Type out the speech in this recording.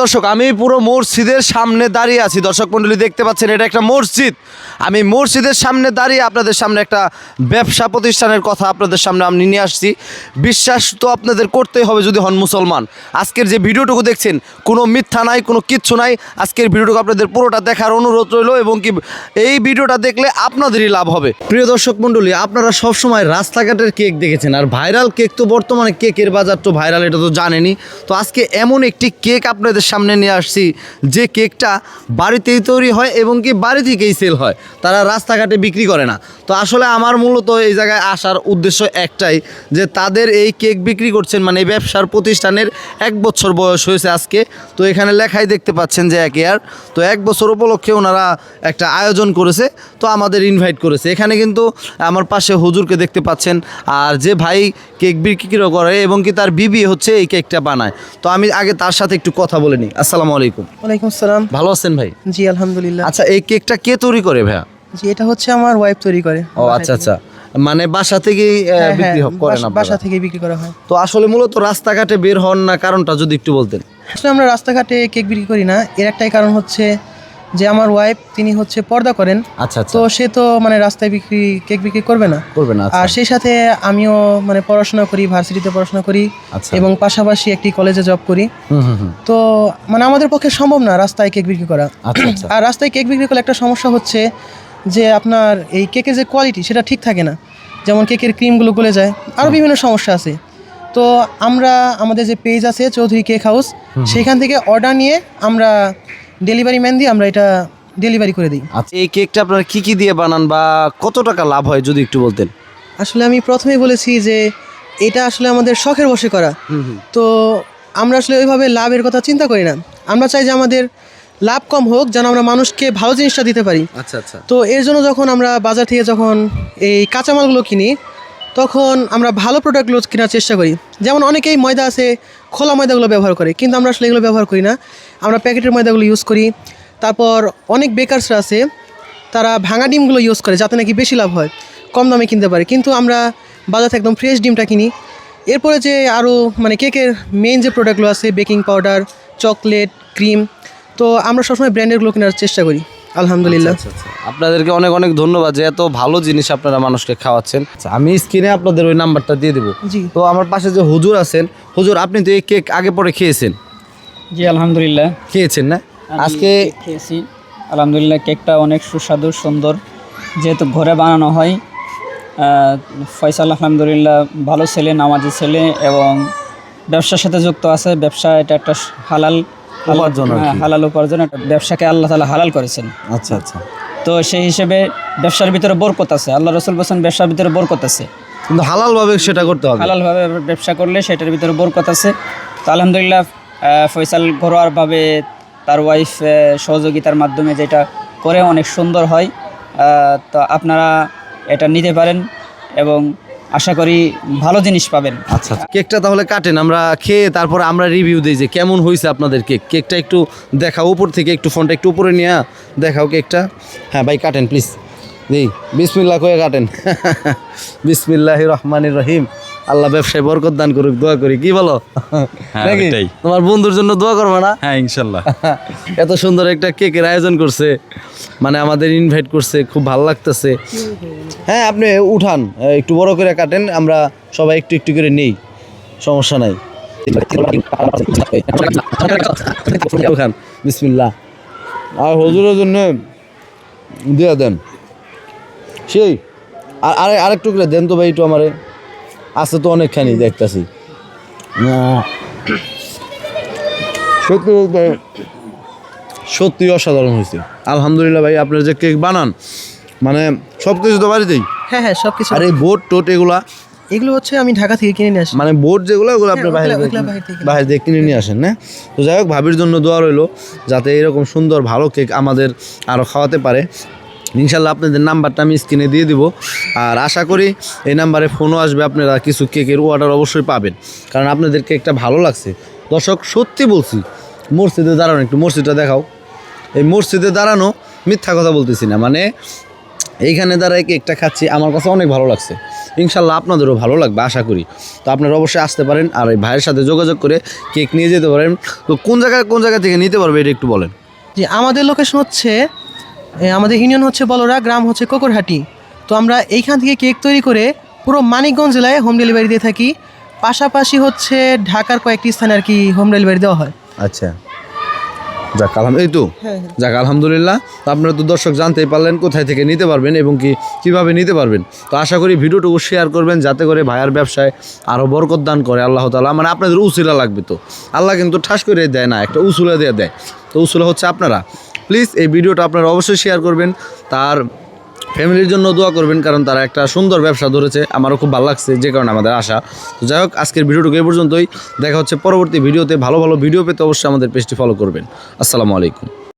দর্শক, আমি পুরো মসজিদের সামনে দাঁড়িয়ে আছি। দর্শক মণ্ডলী দেখতে পাচ্ছেন, এটা একটা মসজিদ। আমি মসজিদের সামনে দাঁড়িয়ে আপনাদের সামনে একটা ব্যবসা প্রতিষ্ঠানের কথা আপনাদের সামনে আমি নিয়ে আসছি। বিশ্বাস তো আপনাদের করতেই হবে যদি হন মুসলমান। আজকের যে ভিডিওটুকু দেখছেন, কোনো মিথ্যা নাই, কোনো কিচ্ছু নাই। আজকের ভিডিওটুকু আপনাদের পুরোটা দেখার অনুরোধ রইল এবং কি এই ভিডিওটা দেখলে আপনাদেরই লাভ হবে। প্রিয় দর্শক মণ্ডলী আপনারা সবসময় রাস্তাঘাটের কেক দেখেছেন, আর ভাইরাল কেক তো বর্তমানে কেকের বাজার তো ভাইরাল, এটা তো জানেনি তো আজকে এমন একটি কেক আপনাদের সামনে নিয়ে আসছি যে কেকটা বাড়িতেই তৈরি হয় এবং কি বাড়ি থেকেই সেল হয়। তারা রাস্তাঘাটে বিক্রি করে না। তো আসলে আমার মূলত এই জায়গায় আসার উদ্দেশ্য একটাই যে তাদের এই কেক বিক্রি করছেন মানে এই ব্যবসার প্রতিষ্ঠানের এক বছর বয়স হয়েছে আজকে। তো এখানে লেখাই দেখতে পাচ্ছেন যে এক ইয়ার তো এক বছর উপলক্ষে ওনারা একটা আয়োজন করেছে, তো আমাদের ইনভাইট করেছে। এখানে কিন্তু আমার পাশে হুজুরকে দেখতে পাচ্ছেন আর যে ভাই কেক বিক্রি করে এবং কি তার বিবি হচ্ছে এই কেকটা বানায়। তো আমি আগে তার সাথে একটু কথা বলে নিই আসসালামু আলাইকুম। ওয়ালাইকুম আসসালাম। ভালো আছেন ভাই? জি আলহামদুলিল্লাহ। আচ্ছা এই কেকটা কে তৈরি করে ভাইয়া? জি এটা হচ্ছে আমার ওয়াইফ তৈরি করে। ও আচ্ছা আচ্ছা। মানে বাসা থেকেই হ্যাঁ, হ্যাঁ, বিক্রি করেন বাসা- আপনারা? বাসা থেকে বিক্রি করা হয়। তো আসলে মূলত রাস্তাঘাটে বের হন না কারণটা যদি একটু বলতেন। আসলে আমরা রাস্তাঘাটে কেক বিক্রি করি না। এর একটাই কারণ হচ্ছে যে আমার ওয়াইফ তিনি হচ্ছে পর্দা করেন। আচ্ছা আচ্ছা। তো সে তো মানে রাস্তায় বিক্রি কেক বিক্রি করবে না। করবে না আচ্ছা। আর সেই সাথে আমিও মানে পড়াশোনা করি ভার্সিটিতে পড়াশোনা করি আচ্ছা। এবং পাশাপাশি একটি কলেজে জব করি। তো মানে আমাদের পক্ষে সম্ভব না রাস্তায় কেক বিক্রি করা। আর রাস্তায় কেক বিক্রি করলে একটা সমস্যা হচ্ছে যে আপনার এই কেকের যে কোয়ালিটি সেটা ঠিক থাকে না। যেমন কেকের ক্রিমগুলো গলে যায় আরও বিভিন্ন সমস্যা আছে। তো আমরা আমাদের যে পেজ আছে চৌধুরী কেক হাউস সেখান থেকে অর্ডার নিয়ে আমরা ডেলিভারি ম্যান দিয়ে আমরা এটা ডেলিভারি করে দিই। আচ্ছা এই কেকটা আপনারা কি কি দিয়ে বানান বা কত টাকা লাভ হয় যদি একটু বলতেন? আসলে আমি প্রথমেই বলেছি যে এটা আসলে আমাদের শখের বসে করা। তো আমরা আসলে ওইভাবে লাভের কথা চিন্তা করি না। আমরা চাই যে আমাদের লাভ কম হোক যেন আমরা মানুষকে ভালো জিনিসটা দিতে পারি। আচ্ছা আচ্ছা। তো এর জন্য যখন আমরা বাজার থেকে যখন এই কাঁচামালগুলো কিনি তখন আমরা ভালো প্রোডাক্টগুলো কেনার চেষ্টা করি। যেমন অনেকেই ময়দা আছে, খোলা ময়দাগুলো ব্যবহার করে, কিন্তু আমরা আসলে এগুলো ব্যবহার করি না। আমরা প্যাকেটের ময়দাগুলো ইউজ করি। তারপর অনেক বেকারসরা আছে, তারা ভাঙা ডিমগুলো ইউজ করে, যাতে নাকি বেশি লাভ হয়, কম দামে কিনতে পারে। কিন্তু আমরা বাজার থেকে একদম ফ্রেশ ডিমটা কিনি। এরপরে যে আরও মানে কেকের মেইন যে প্রোডাক্টগুলো আছে বেকিং পাউডার চকলেট ক্রিম তো আমরা সবসময় ব্র্যান্ডেরগুলো কেনার চেষ্টা করি। আলহামদুলিল্লাহ। আচ্ছা আচ্ছা আপনাদেরকে অনেক অনেক ধন্যবাদ যে এত ভালো জিনিস আপনারা মানুষকে খাওয়াচ্ছেন। আচ্ছা, আমি স্ক্রিনে আপনাদের ওই নাম্বারটা দিয়ে দেবো। তো আমার পাশে যে হুজুর আছেন হুজুর আপনি তো এই কেক আগে পরে খেয়েছেন? জি আলহামদুলিল্লাহ। খেয়েছেন না? আজকে খেয়েছি। আলহামদুলিল্লাহ কেকটা অনেক সুস্বাদু সুন্দর। যেহেতু ঘরে বানানো হয় আহ, ফয়সাল আলহামদুলিল্লাহ ভালো ছেলে নামাজি ছেলে এবং ব্যবসার সাথে যুক্ত আছে। ব্যবসা এটা একটা হালাল- উপার্জন হ্যাঁ, হালাল উপার্জন একটা ব্যবসাকে আল্লাহ তালা হালাল করেছেন। আচ্ছা আচ্ছা। তো সেই হিসেবে ব্যবসার ভিতরে বরকত আছে। আল্লাহ রসুল বলছেন ব্যবসার ভিতরে বরকত আছে। কিন্তু হালালভাবে সেটা করতে হবে। হালালভাবে ব্যবসা করলে সেটার ভিতরে বরকত আছে। তো আলহামদুলিল্লাহ আহ, ফয়সাল ঘরোয়ারভাবে তার ওয়াইফ সহযোগিতার মাধ্যমে যেটা করে অনেক সুন্দর হয়। আহ, তো আপনারা এটা নিতে পারেন এবং আশা করি ভালো জিনিস পাবেন। আচ্ছা কেকটা তাহলে কাটেন, আমরা খেয়ে তারপর আমরা রিভিউ দিই যে কেমন হয়েছে আপনাদের কেক। কেকটা একটু দেখাও, উপর থেকে একটু ফোনটা একটু উপরে নিয়ে দেখাও কেকটা। হ্যাঁ ভাই, কাটেন প্লিজ দিই বিসমিল্লা কয়ে কাটেন। বিসমিল্লাহ রহমানির রহিম। আল্লাহ ব্যবসায় বরকত দান করুক দোয়া করি। কি বলো? হ্যাঁ, নাকি? তোমার বন্ধুর জন্য দোয়া করবে না? হ্যাঁ ইনশাল্লাহ। এত সুন্দর একটা কেকের আয়োজন করছে। মানে আমাদের ইনভাইট করছে খুব ভালো লাগতেছে। হ্যাঁ আপনি উঠান একটু বড় করে কাটেন আমরা সবাই একটু একটু করে নেই। সমস্যা নাই। উঠান বিসমিল্লাহ। আর হজুরের জন্য দিয়ে দেন। সেই আর আরে আরেকটু করে দেন তো ভাই একটু আমারে। আছে তো অনেকখানি দেখতেছি। সত্যি বলতে সত্যি অসাধারণ হয়েছে। আলহামদুলিল্লাহ ভাই আপনার যে কেক বানান মানে সব কিছু তো বাড়িতেই? হ্যাঁ হ্যাঁ সব কিছু আর এই বোর্ড টোট এগুলা? এগুলো হচ্ছে আমি ঢাকা থেকে কিনে নিয়ে আসি। মানে বোর্ড যেগুলো ওগুলো আপনি হ্যাঁ, বাইরে ওগুলা বাইরে থেকে। বাইরে থেকে কিনে নিয়ে আসেন না? তো যাই হোক ভাবির জন্য দোয়া রইল যাতে এরকম সুন্দর ভালো কেক আমাদের আরও খাওয়াতে পারে। ইনশাল্লাহ আপনাদের নাম্বারটা আমি স্ক্রিনে দিয়ে দিব। আর আশা করি এই নাম্বারে ফোনও আসবে, আপনারা কিছু কেকের অর্ডার অবশ্যই পাবেন। কারণ আপনাদের কেকটা ভালো লাগছে। দর্শক, সত্যি বলছি, মসজিদে দাঁড়ানো, একটু মসজিদটা দেখাও। এই মসজিদে দাঁড়ানো মিথ্যা কথা বলতেছি না। মানে এইখানে দাঁড়ায় কেকটা খাচ্ছি, আমার কাছে অনেক ভালো লাগছে। ইনশাল্লাহ আপনাদেরও ভালো লাগবে, আশা করি। তো আপনারা অবশ্যই আসতে পারেন আর এই ভাইয়ের সাথে যোগাযোগ করে কেক নিয়ে যেতে পারেন। তো কোন জায়গায়, কোন জায়গা থেকে নিতে পারবে, এটা একটু বলেন। যে আমাদের লোকেশন হচ্ছে আমাদের ইউনিয়ন হচ্ছে বলরা গ্রাম হচ্ছে কোকরহাটি। তো আমরা এইখান থেকে কেক তৈরি করে পুরো মানিকগঞ্জ জেলায় হোম ডেলিভারি দিয়ে থাকি। পাশাপাশি হচ্ছে ঢাকার কয়েকটি স্থানে আর কি হোম ডেলিভারি দেওয়া হয়। আচ্ছা। যাক আলহাম এই তো? হ্যাঁ, যাক আলহামদুলিল্লাহ। তো আপনারা তো দর্শক জানতেই পারলেন কোথায় থেকে নিতে পারবেন এবং কি কীভাবে নিতে পারবেন। তো আশা করি ভিডিওটুকু শেয়ার করবেন যাতে করে ভাইয়ার ব্যবসায় আরও বরকত দান করে আল্লাহ তালা মানে আপনাদের উসুলা লাগবে তো। আল্লাহ কিন্তু ঠাস করে দেয় না একটা উসুলা দিয়ে দেয়। তো উসুলা হচ্ছে আপনারা। প্লিজ এই ভিডিওটা আপনারা অবশ্যই শেয়ার করবেন। তার ফ্যামিলির জন্য দোয়া করবেন, কারণ তারা একটা সুন্দর ব্যবসা ধরেছে। আমারও খুব ভালো লাগছে যে কারণে আমাদের আশা। তো যাই হোক, আজকের ভিডিওটুকু এ পর্যন্তই। দেখা হচ্ছে পরবর্তী ভিডিওতে। ভালো ভালো ভিডিও পেতে অবশ্যই আমাদের পেজটি ফলো করবেন। আসসালামু আলাইকুম।